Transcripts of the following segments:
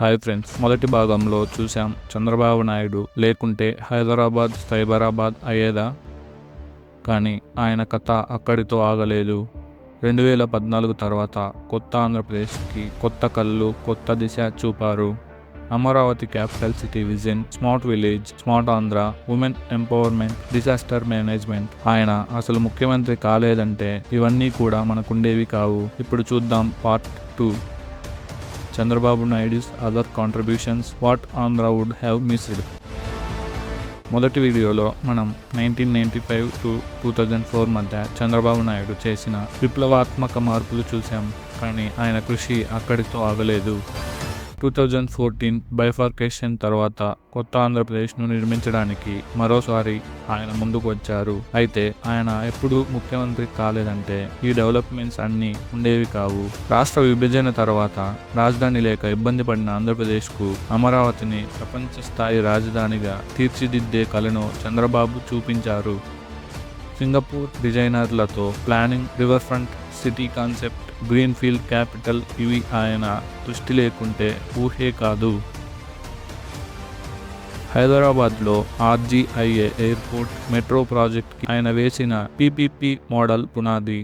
Hi friends మొదటి భాగంలో చూసాం చంద్రబాబు నాయుడు లేకుంటే హైదరాబాద్ సైబరాబాద్ అయ్యేదా? కానీ ఆయన కథ అక్కడితో ఆగలేదు. రెండు వేల పద్నాలుగు తర్వాత కొత్త ఆంధ్రప్రదేశ్కి కొత్త కళ్ళు కొత్త దిశ చూపారు. Amaravati capital city vision smart village smart Andhra women empowerment disaster management. ఆయన అసలు ముఖ్యమంత్రి కాలేదంటే ఇవన్నీ కూడా మనకుండేవి కావు. ఇప్పుడు చూద్దాం part two. Chandrababu Naidu's other contributions what Andhra would have missed. మొదటి వీడియోలో మనం nineteen ninety five to two thousand four మధ్య చంద్రబాబు నాయుడు చేసిన విప్లవాత్మక మార్పులు చూసాం కానీ ఆయన కృషి అక్కడితో ఆగలేదు. టూ థౌజండ్ ఫోర్టీన్ బైఫార్కేషన్ తర్వాత కొత్త ఆంధ్రప్రదేశ్ను నిర్మించడానికి మరోసారి ఆయన ముందుకు వచ్చారు. అయితే ఆయన ఎప్పుడూ ముఖ్యమంత్రి కాలేదంటే ఈ డెవలప్మెంట్స్ అన్నీ ఉండేవి కావు. రాష్ట్ర విభజన తర్వాత రాజధాని లేక ఇబ్బంది పడిన ఆంధ్రప్రదేశ్కు అమరావతిని ప్రపంచ స్థాయి రాజధానిగా తీర్చిదిద్దే కలను చంద్రబాబు చూపించారు. Singapore డిజైనర్లతో planning river front city concept greenfield capital ఇవి ఆయన దృష్టి లేకుంటే ఊహే కాదు. హైదరాబాద్లో ఆర్జీఐఏ ఎయిర్పోర్ట్ మెట్రో ప్రాజెక్ట్కి ఆయన వేసిన పీపీపీ మోడల్ పునాది.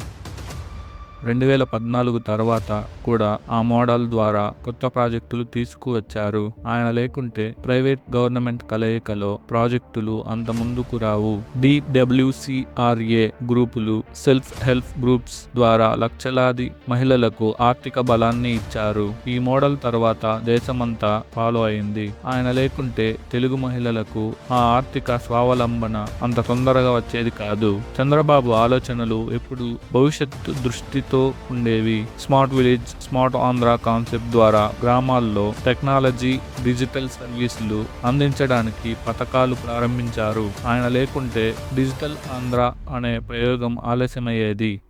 రెండు వేల పద్నాలుగు తర్వాత కూడా ఆ మోడల్ ద్వారా కొత్త ప్రాజెక్టులు తీసుకువచ్చారు. ఆయన లేకుంటే ప్రైవేట్ గవర్నమెంట్ కలయికలో ప్రాజెక్టులు అంత ముందుకు రావు. డిడబ్ల్యూసిఆర్ఏ గ్రూపులు సెల్ఫ్ హెల్ప్ గ్రూప్స్ ద్వారా లక్షలాది మహిళలకు ఆర్థిక బలాన్ని ఇచ్చారు. ఈ మోడల్ తర్వాత దేశమంతా ఫాలో అయింది. ఆయన లేకుంటే తెలుగు మహిళలకు ఆ ఆర్థిక స్వావలంబన అంత తొందరగా వచ్చేది కాదు. చంద్రబాబు ఆలోచనలు ఎప్పుడు భవిష్యత్తు దృష్టితో ఉండేవి. Smart village smart Andhra concept ద్వారా గ్రామాల్లో టెక్నాలజీ డిజిటల్ సర్వీసులు అందించడానికి పథకాలు ప్రారంభించారు. ఆయన లేకుంటే డిజిటల్ ఆంధ్ర అనే ప్రయోగం ఆలస్యమయ్యేది.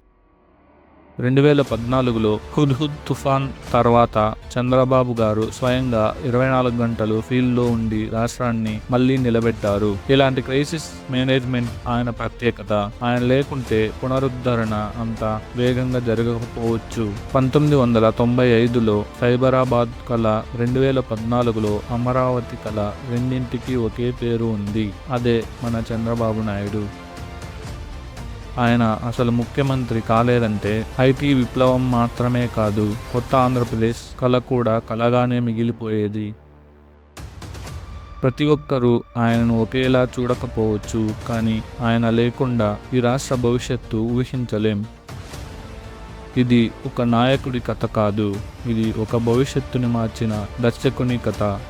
రెండు వేల పద్నాలుగులో హుద్హుద్ తుఫాన్ తర్వాత చంద్రబాబు గారు స్వయంగా ఇరవై నాలుగు గంటలు ఫీల్డ్లో ఉండి రాష్ట్రాన్ని మళ్ళీ నిలబెట్టారు. ఇలాంటి క్రైసిస్ మేనేజ్మెంట్ ఆయన ప్రత్యేకత. ఆయన లేకుంటే పునరుద్ధరణ అంత వేగంగా జరగకపోవచ్చు. పంతొమ్మిది వందల తొంభై ఐదులో సైబరాబాద్ కళ రెండు వేల పద్నాలుగులో అమరావతి కళ రెండింటికి ఒకే పేరు ఉంది. అదే మన చంద్రబాబు నాయుడు. ఆయన అసలు ముఖ్యమంత్రి కాలేదంటే ఐటీ విప్లవం మాత్రమే కాదు కొత్త ఆంధ్రప్రదేశ్ కళ కూడా కలగానే మిగిలిపోయేది. ప్రతి ఒక్కరూ ఆయనను ఒకేలా చూడకపోవచ్చు కానీ ఆయన లేకుండా ఈ రాష్ట్ర భవిష్యత్తు ఊహించలేం. ఇది ఒక నాయకుడి కథ కాదు ఇది ఒక భవిష్యత్తుని మార్చిన దర్శకుని కథ.